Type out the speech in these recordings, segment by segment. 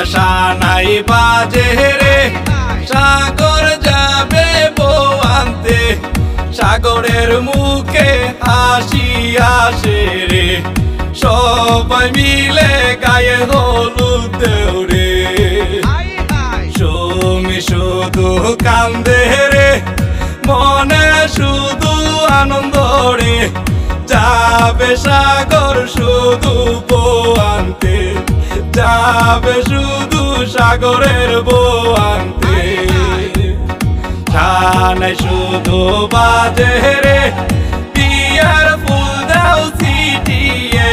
আশা নাই বাজে রে। সাগর যাবে বউ সাগরের মুখে হাসি আসে রে। সবাই মিলে গায়ে হলুদ দেও রে সুমি শুধু কান্দে রে, মনে শুধু আনন্দ রে যাবে সাগর শুধু বউ আনতে। যাবে শুধু সাগরের বউ আনতে ছানায় শুধু বাজে রে পিয়ার ফুল দাও ছিটিয়ে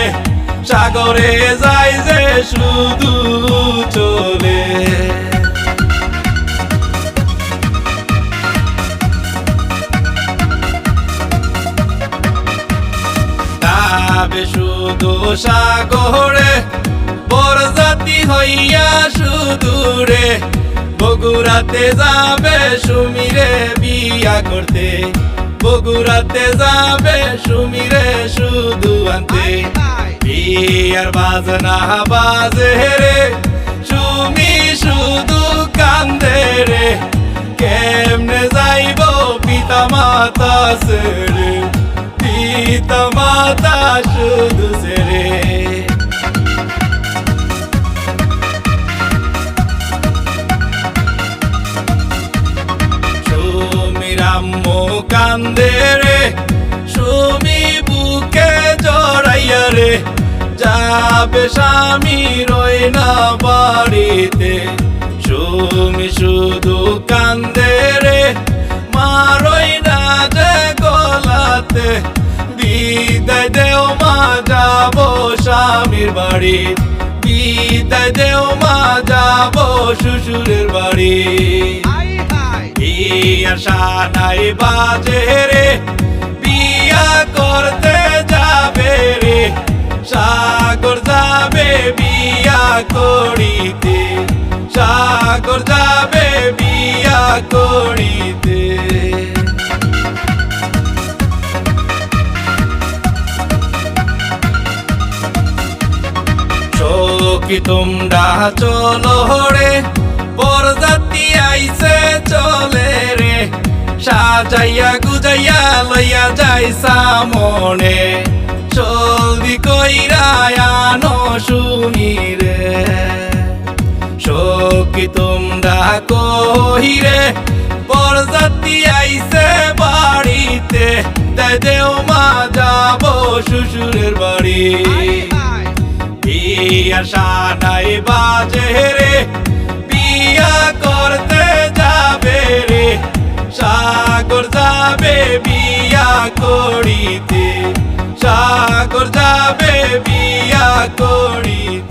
সাগরে যাই যে শুধু চলে শুধু সাগরে বরজাতি হইয়া শুধু রে বগুড়াতে যাবে সুমিরে বিয়া করতে। বগুড়াতে যাবে সুমিরে শুধু আনতে। বিয়ার বাজনা বাজে রে, সুমি শুধু কান্দে রে। কেমনে যাইব পিতা মাতা ছেড়ে? পিতা মাতা শুধু ছেড়ে। কান্দে রে, সুমি বুকে জড়াইয়া রে, যাবে স্বামী রই না বাড়িতে। সুমি শুধু কান্দে রে, মারই না যে গলাতে। বিদায় দেও মা, যাব স্বামীর বাড়ি। বিদায় দেও মা, যাব শ্বশুরের বাড়ি। বিয়ার সানাই বাজে রে। বিয়া করতে যাবে রে। সাগর যাবে বিয়া করিতে। সাগর যাবে বিয়া করিতে। সখী তোমরা চলো রে। সাজাইয়া গুজাইয়া লইয়া যাই সামনে জলদি কইরা আনো শুনি রে। সখী তোমরা কহি রে বরজাতি আইছে বাড়িতে। তাই দেও মা যাব শ্বশুরের বাড়ি। বিয়ার সানাই বাজে রে করিতে সাগর যাবে বিয়া করিতে।